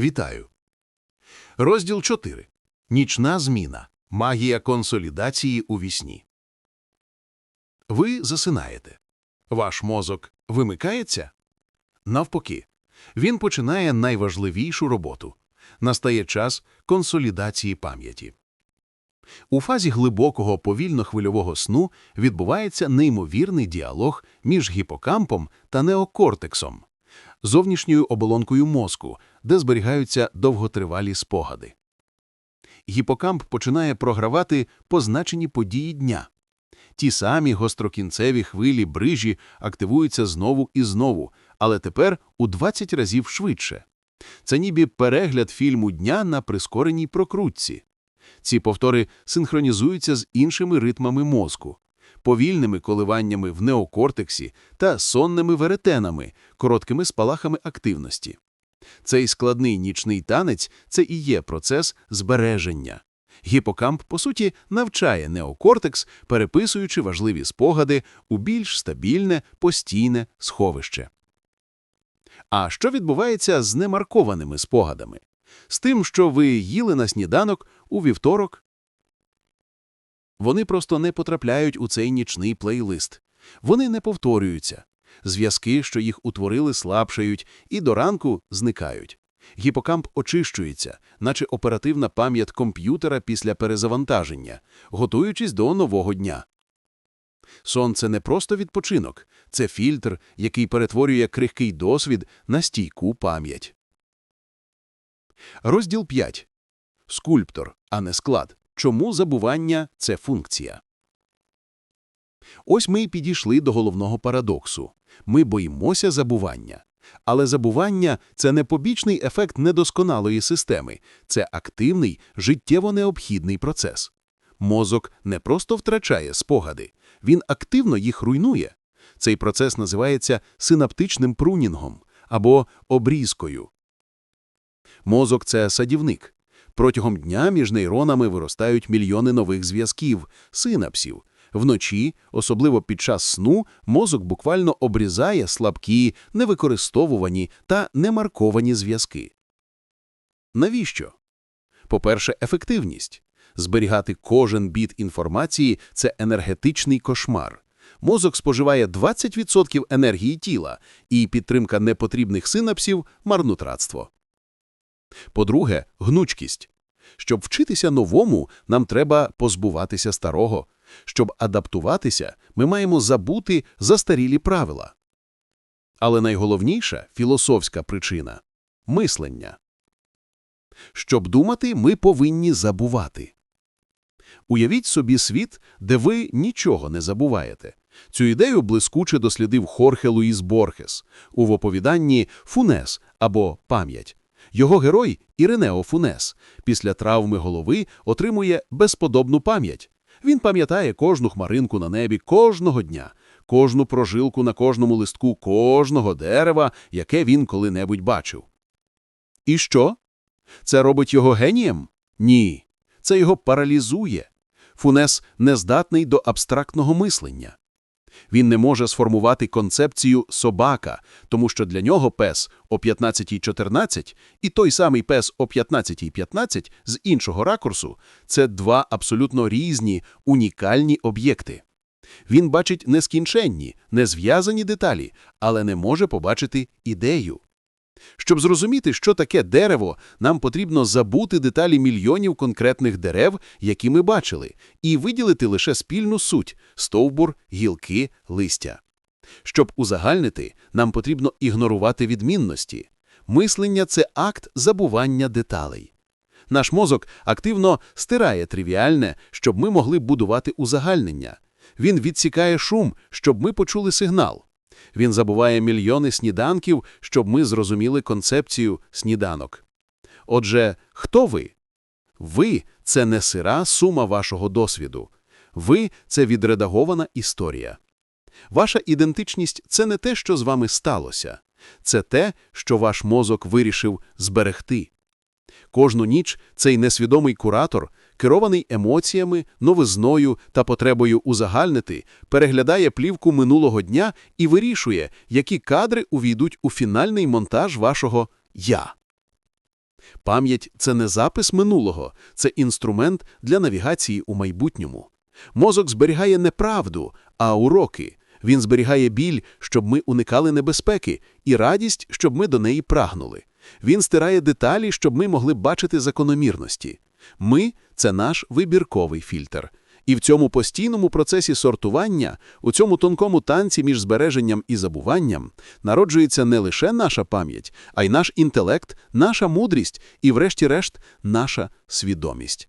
Вітаю. Розділ 4. Нічна зміна. Магія консолідації у вісні. Ви засинаєте. Ваш мозок вимикається? Навпаки, він починає найважливішу роботу. Настає час консолідації пам'яті. У фазі глибокого повільно-хвильового сну відбувається неймовірний діалог між гіпокампом та неокортексом, зовнішньою оболонкою мозку, де зберігаються довготривалі спогади. Гіпокамп починає програвати позначені події дня. Ті самі гострокінцеві хвилі брижі активуються знову і знову, але тепер у 20 разів швидше. Це ніби перегляд фільму дня на прискореній прокрутці. Ці повтори синхронізуються з іншими ритмами мозку, повільними коливаннями в неокортексі та сонними веретенами, короткими спалахами активності. Цей складний нічний танець це і є процес збереження. Гіпокамп, по суті, навчає неокортекс, переписуючи важливі спогади у більш стабільне, постійне сховище. А що відбувається з немаркованими спогадами? З тим, що ви їли на сніданок у вівторок? Вони просто не потрапляють у цей нічний плейлист. Вони не повторюються. Зв'язки, що їх утворили, слабшають і до ранку зникають. Гіпокамп очищується, наче оперативна пам'ять комп'ютера після перезавантаження, готуючись до нового дня. Сон – це не просто відпочинок, це фільтр, який перетворює крихкий досвід на стійку пам'ять. Розділ 5. Скульптор, а не склад. Чому забування – це функція? Ось ми й підійшли до головного парадоксу. Ми боїмося забування. Але забування – це не побічний ефект недосконалої системи, це активний, життєво необхідний процес. Мозок не просто втрачає спогади, він активно їх руйнує. Цей процес називається синаптичним прунінгом або обрізкою. Мозок – це садівник. Протягом дня між нейронами виростають мільйони нових зв'язків, синапсів. Вночі, особливо під час сну, мозок буквально обрізає слабкі, невикористовувані та немарковані зв'язки. Навіщо? По-перше, ефективність. Зберігати кожен біт інформації – це енергетичний кошмар. Мозок споживає 20% енергії тіла, і підтримка непотрібних синапсів – марнотратство. По-друге, гнучкість. Щоб вчитися новому, нам треба позбуватися старого. Щоб адаптуватися, ми маємо забути застарілі правила. Але найголовніша філософська причина – мислення. Щоб думати, ми повинні забувати. Уявіть собі світ, де ви нічого не забуваєте. Цю ідею блискуче дослідив Хорхе Луїс Борхес у оповіданні «Фунес» або «Пам'ять». Його герой Іренео Фунес після травми голови отримує безподобну пам'ять. Він пам'ятає кожну хмаринку на небі кожного дня, кожну прожилку на кожному листку кожного дерева, яке він коли-небудь бачив. І що? Це робить його генієм? Ні. Це його паралізує. Фунес нездатний до абстрактного мислення. Він не може сформувати концепцію собака, тому що для нього пес о 15.14 і той самий пес о 15.15 з іншого ракурсу це два абсолютно різні, унікальні об'єкти. Він бачить нескінченні, незв'язані деталі, але не може побачити ідею. Щоб зрозуміти, що таке дерево, нам потрібно забути деталі мільйонів конкретних дерев, які ми бачили, і виділити лише спільну суть – стовбур, гілки, листя. Щоб узагальнити, нам потрібно ігнорувати відмінності. Мислення – це акт забування деталей. Наш мозок активно стирає тривіальне, щоб ми могли будувати узагальнення. Він відсікає шум, щоб ми почули сигнал. Він забуває мільйони сніданків, щоб ми зрозуміли концепцію сніданок. Отже, хто ви? Ви це не сира сума вашого досвіду. Ви це відредагована історія. Ваша ідентичність це не те, що з вами сталося, це те, що ваш мозок вирішив зберегти. Кожну ніч цей несвідомий куратор, керований емоціями, новизною та потребою узагальнити, переглядає плівку минулого дня і вирішує, які кадри увійдуть у фінальний монтаж вашого «я». Пам'ять – це не запис минулого, це інструмент для навігації у майбутньому. Мозок зберігає не правду, а уроки. Він зберігає біль, щоб ми уникали небезпеки, і радість, щоб ми до неї прагнули. Він стирає деталі, щоб ми могли бачити закономірності. Ми – це наш вибірковий фільтр. І в цьому постійному процесі сортування, у цьому тонкому танці між збереженням і забуванням, народжується не лише наша пам'ять, а й наш інтелект, наша мудрість і, врешті-решт, наша свідомість.